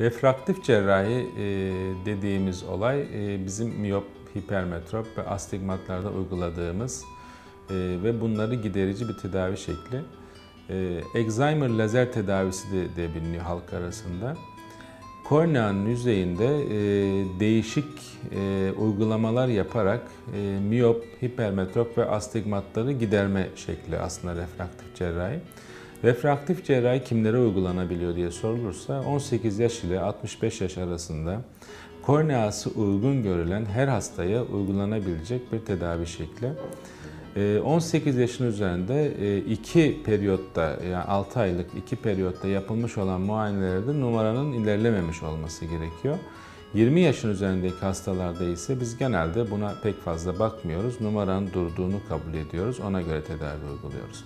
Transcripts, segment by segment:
Refraktif cerrahi e, dediğimiz olay e, bizim miyop, hipermetrop ve astigmatlarda uyguladığımız e, ve bunları giderici bir tedavi şekli. Excimer lazer tedavisi de, de biliniyor halk arasında. Korneanın yüzeyinde e, değişik e, uygulamalar yaparak e, miyop, hipermetrop ve astigmatları giderme şekli aslında refraktif cerrahi. Refraktif cerrahi kimlere uygulanabiliyor diye sorulursa 18 yaş ile 65 yaş arasında korneası uygun görülen her hastaya uygulanabilecek bir tedavi şekli. 18 yaşın üzerinde iki periyotta yani 6 aylık iki periyotta yapılmış olan muayenelerde numaranın ilerlememiş olması gerekiyor. 20 yaşın üzerindeki hastalarda ise biz genelde buna pek fazla bakmıyoruz. Numaranın durduğunu kabul ediyoruz. Ona göre tedavi uyguluyoruz.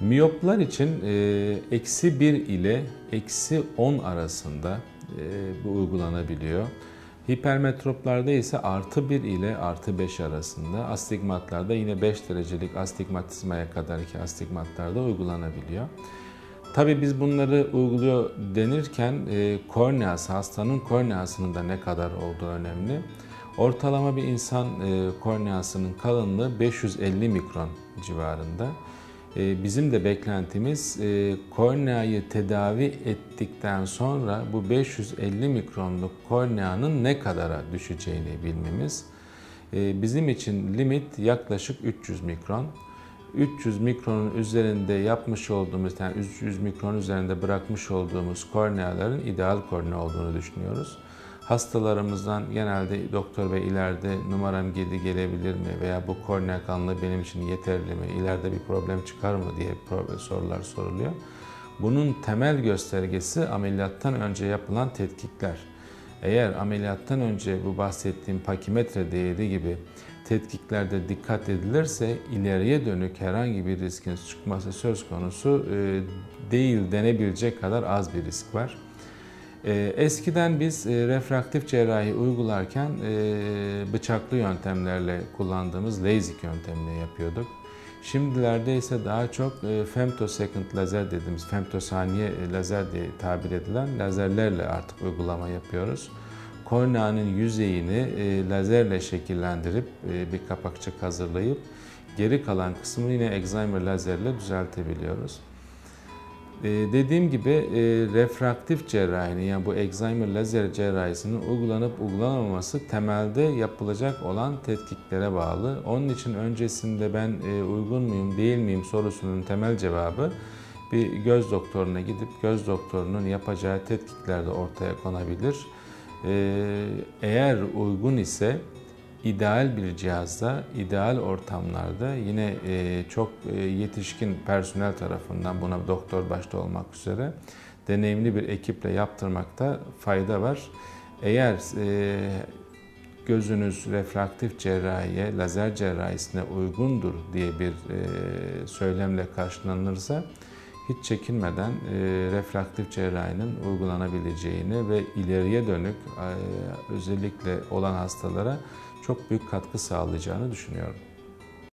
Miyoplar için eksi 1 ile eksi 10 arasında bu uygulanabiliyor. Hipermetroplarda ise artı 1 ile artı 5 arasında, astigmatlarda yine 5 derecelik astigmatizmaya kadar ki astigmatlarda uygulanabiliyor. Tabi biz bunları uyguluyor denirken e, korneası, hastanın korneasının da ne kadar olduğu önemli. Ortalama bir insan e, korneasının kalınlığı 550 mikron civarında. Ee, bizim de beklentimiz e, korneayı tedavi ettikten sonra bu 550 mikronluk korneanın ne kadara düşeceğini bilmemiz. Ee, bizim için limit yaklaşık 300 mikron. 300 mikronun üzerinde yapmış olduğumuz, yani 300 mikron üzerinde bırakmış olduğumuz korneaların ideal kornea olduğunu düşünüyoruz. Hastalarımızdan genelde doktor bey ileride numaram girdi gelebilir mi veya bu kornea kanlı benim için yeterli mi, ileride bir problem çıkar mı diye sorular soruluyor. Bunun temel göstergesi ameliyattan önce yapılan tetkikler. Eğer ameliyattan önce bu bahsettiğim pakimetre değeri gibi tetkiklerde dikkat edilirse ileriye dönük herhangi bir riskin çıkması söz konusu e, değil denebilecek kadar az bir risk var. Ee, eskiden biz e, refraktif cerrahi uygularken e, bıçaklı yöntemlerle kullandığımız LASIK yöntemini yapıyorduk. Şimdilerde ise daha çok e, femtosecond lazer dediğimiz femtosaniye lazer diye tabir edilen lazerlerle artık uygulama yapıyoruz. Korneanın yüzeyini lazerle şekillendirip bir kapakçık hazırlayıp geri kalan kısmını yine Excimer lazerle düzeltebiliyoruz. Ee, dediğim gibi e, refraktif cerrahinin yani bu Excimer lazer cerrahisinin uygulanıp uygulanamaması temelde yapılacak olan tetkiklere bağlı. Onun için öncesinde ben e, uygun muyum değil miyim sorusunun temel cevabı bir göz doktoruna gidip göz doktorunun yapacağı tetkiklerde ortaya konabilir. Ee, eğer uygun ise ideal bir cihazda, ideal ortamlarda yine e, çok e, yetişkin personel tarafından buna doktor başta olmak üzere deneyimli bir ekiple yaptırmakta fayda var. Eğer e, gözünüz refraktif cerrahiye, lazer cerrahisine uygundur diye bir söylemle karşılanırsa hiç çekinmeden refraktif cerrahinin uygulanabileceğini ve ileriye dönük özellikle olan hastalara çok büyük katkı sağlayacağını düşünüyorum.